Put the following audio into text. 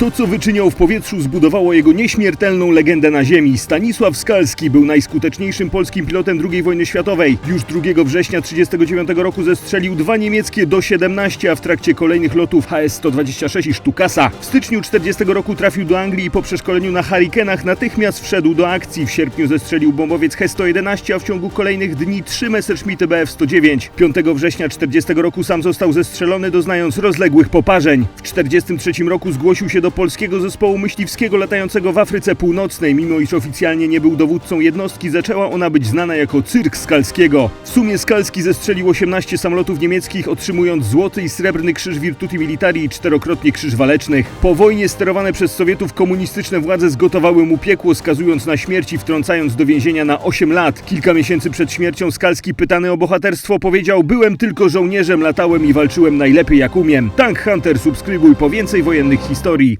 To, co wyczyniał w powietrzu, zbudowało jego nieśmiertelną legendę na ziemi. Stanisław Skalski był najskuteczniejszym polskim pilotem II wojny światowej. Już 2 września 1939 roku zestrzelił dwa niemieckie Do-17, a w trakcie kolejnych lotów HS-126 i Sztukasa. W styczniu 40 roku trafił do Anglii i po przeszkoleniu na Hurricanach natychmiast wszedł do akcji. W sierpniu zestrzelił bombowiec He-111, a w ciągu kolejnych dni trzy Messerschmitty Bf-109. 5 września 40 roku sam został zestrzelony, doznając rozległych poparzeń. W 43 roku zgłosił się do polskiego zespołu myśliwskiego latającego w Afryce Północnej. Mimo iż oficjalnie nie był dowódcą jednostki, zaczęła ona być znana jako Cyrk Skalskiego. W sumie Skalski zestrzelił 18 samolotów niemieckich, otrzymując złoty i srebrny krzyż Virtuti Militari i czterokrotnie krzyż walecznych. Po wojnie sterowane przez Sowietów komunistyczne władze zgotowały mu piekło, skazując na śmierć i wtrącając do więzienia na 8 lat. Kilka miesięcy przed śmiercią Skalski, pytany o bohaterstwo, powiedział: Byłem tylko żołnierzem, latałem i walczyłem najlepiej jak umiem. Tank Hunter, subskrybuj po więcej wojennych historii.